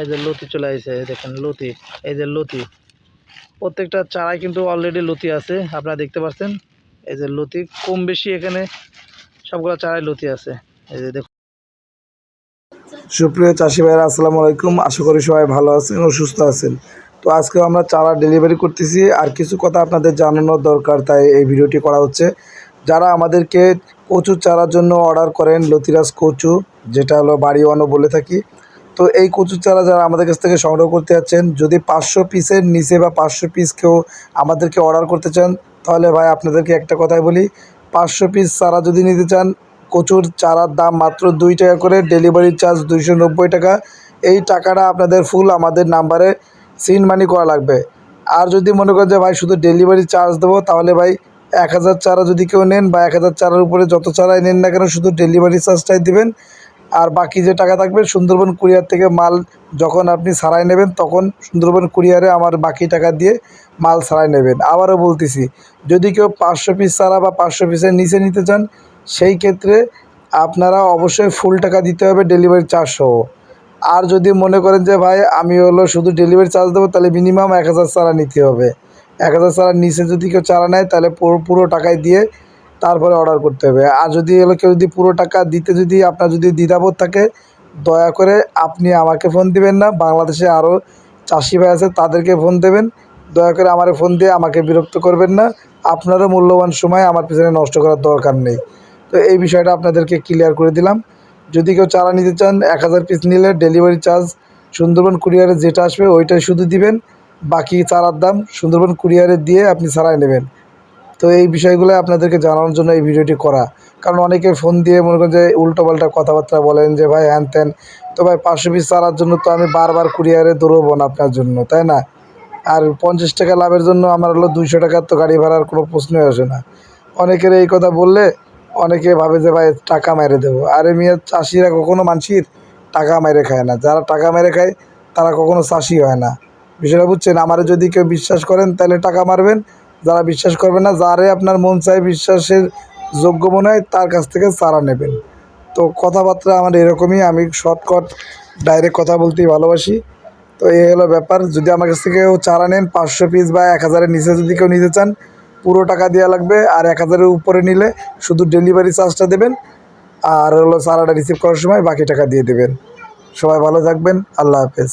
এই যে লতি চলে আসছে দেখেন লতি, এই যে লতি। প্রত্যেকটা চারায় কিন্তু অলরেডি লতি আছে, আপনারা দেখতে পাচ্ছেন এই যে লতি, কম বেশি এখানে সবগুলো চারায় লতি আছে। এই যে দেখুন। সুপ্রিয় চাষি ভাইরা, আসসালামু আলাইকুম। আশা করি সবাই ভালো আছেন ও সুস্থ আছেন। তো আজকে আমরা চারা ডেলিভারি করতেছি। আর কিছু কথা আপনাদের জানানোর দরকার, তাই এই ভিডিওটি করা হচ্ছে। যারা আমাদেরকে কচু চারার জন্য অর্ডার করেন, লতিরাজ কচু, যেটা হলো বাড়িওয়ানো বলে থাকি তো এই কচু চারা যারা আমাদের কাছ থেকে সংগ্রহ করতে যাচ্ছেন, যদি পাঁচশো পিসের নিচে বা পাঁচশো পিস কেউ আমাদেরকে অর্ডার করতে চান, তাহলে ভাই আপনাদেরকে একটা কথাই বলি, পাঁচশো পিস চারা যদি নিতে চান, কচুর চারার দাম মাত্র দুই টাকা করে ডেলিভারি চার্জ দুইশো নব্বই টাকা। এই টাকাটা আপনাদের ফুল আমাদের নাম্বারে সিন মানি করা লাগবে। আর যদি মনে করেন যে ভাই শুধু ডেলিভারি চার্জ দেবো, তাহলে ভাই এক হাজার চারা যদি কেউ নেন বা এক হাজার চারার উপরে যত চারাই নেন না কেন, শুধু ডেলিভারি চার্জটাই দিবেন। আর বাকি যে টাকা থাকবে সুন্দরবন কুরিয়ার থেকে মাল যখন আপনি সারাই নেবেন, তখন সুন্দরবন কুরিয়ারে আমার বাকি টাকা দিয়ে মাল সারাই নেবেন। আবারও বলতেছি, যদি কেউ পাঁচশো পিস সারা বা পাঁচশো পিসের নিচে নিতে চান, সেই ক্ষেত্রে আপনারা অবশ্যই ফুল টাকা দিতে হবে ডেলিভারি চার্জ সহ। আর যদি মনে করেন যে, ভাই, আমি হলো শুধু ডেলিভারি চার্জ দেবো, তাহলে মিনিমাম এক হাজার চারা নিতে হবে। এক হাজার চারার নিচে যদি কেউ চারা নেয়, তাহলে পুরো টাকায় দিয়ে তারপরে অর্ডার করতে হবে। আর যদি হলো কেউ যদি পুরো টাকা দিতে যদি আপনার যদি দ্বিধাবোধ থাকে, দয়া করে আপনি আমাকে ফোন দিবেন না। বাংলাদেশে আরও চাষি ভাই আছে, তাদেরকে ফোন দেবেন। দয়া করে আমার ফোন দিয়ে আমাকে বিরক্ত করবেন না। আপনারও মূল্যবান সময় আমার পিছনে নষ্ট করার দরকার নেই। তো এই বিষয়টা আপনাদেরকে ক্লিয়ার করে দিলাম। যদি কেউ চারা নিতে চান, এক হাজার পিস নিলে ডেলিভারি চার্জ সুন্দরবন কুরিয়ারে যেটা আসবে, ওইটাই শুধু দিবেন। বাকি চারার দাম সুন্দরবন কুরিয়ারে দিয়ে আপনি চারাই নেবেন। তো এই বিষয়গুলো আপনাদেরকে জানানোর জন্য এই ভিডিওটি করা। কারণ অনেকে ফোন দিয়ে মনে করেন যে উল্টোপাল্টা কথাবার্তা বলেন যে, ভাই, হ্যান ত্যান। তো ভাই, পাঁচশো পিস চারার জন্য তো আমি বারবার কুরিয়ারে দৌড়বো না আপনার জন্য, তাই না? আর পঞ্চাশ টাকা লাভের জন্য আমার হলো দুইশো টাকার তো গাড়ি ভাড়ার কোনো প্রশ্নই আসে না। অনেকের এই কথা বললে অনেকে ভাবে যে, ভাই, টাকা মেরে দেবো। আরে মেয়ে, চাষিরা কখনো মানসির টাকা মেরে খায় না। যারা টাকা মেরে খায়, তারা কখনো চাষি হয় না। বিষয়টা বুঝছেন? আমার যদি কেউ বিশ্বাস করেন, তাহলে টাকা মারবেন। যারা বিশ্বাস করবেন না যারে আপনার মন চায় বিশ্বাসের যোগ্য মনে হয়, তার কাছ থেকে চারা নেবেন। তো কথাবার্তা আমার এরকমই, আমি শর্টকট ডাইরেক্ট কথা বলতেই ভালোবাসি। তো এই হলো ব্যাপার, যদি আমার কাছ থেকে চারা নেন, পাঁচশো পিস বা এক হাজারের নিচে যদি কেউ নিতে চান, পুরো টাকা দেওয়া লাগবে। আর এক হাজারের উপরে নিলে শুধু ডেলিভারি চার্জটা দেবেন, আর হলো চারাটা রিসিভ করার সময় বাকি টাকা দিয়ে দেবেন। সবাই ভালো থাকবেন, আল্লাহ হাফেজ।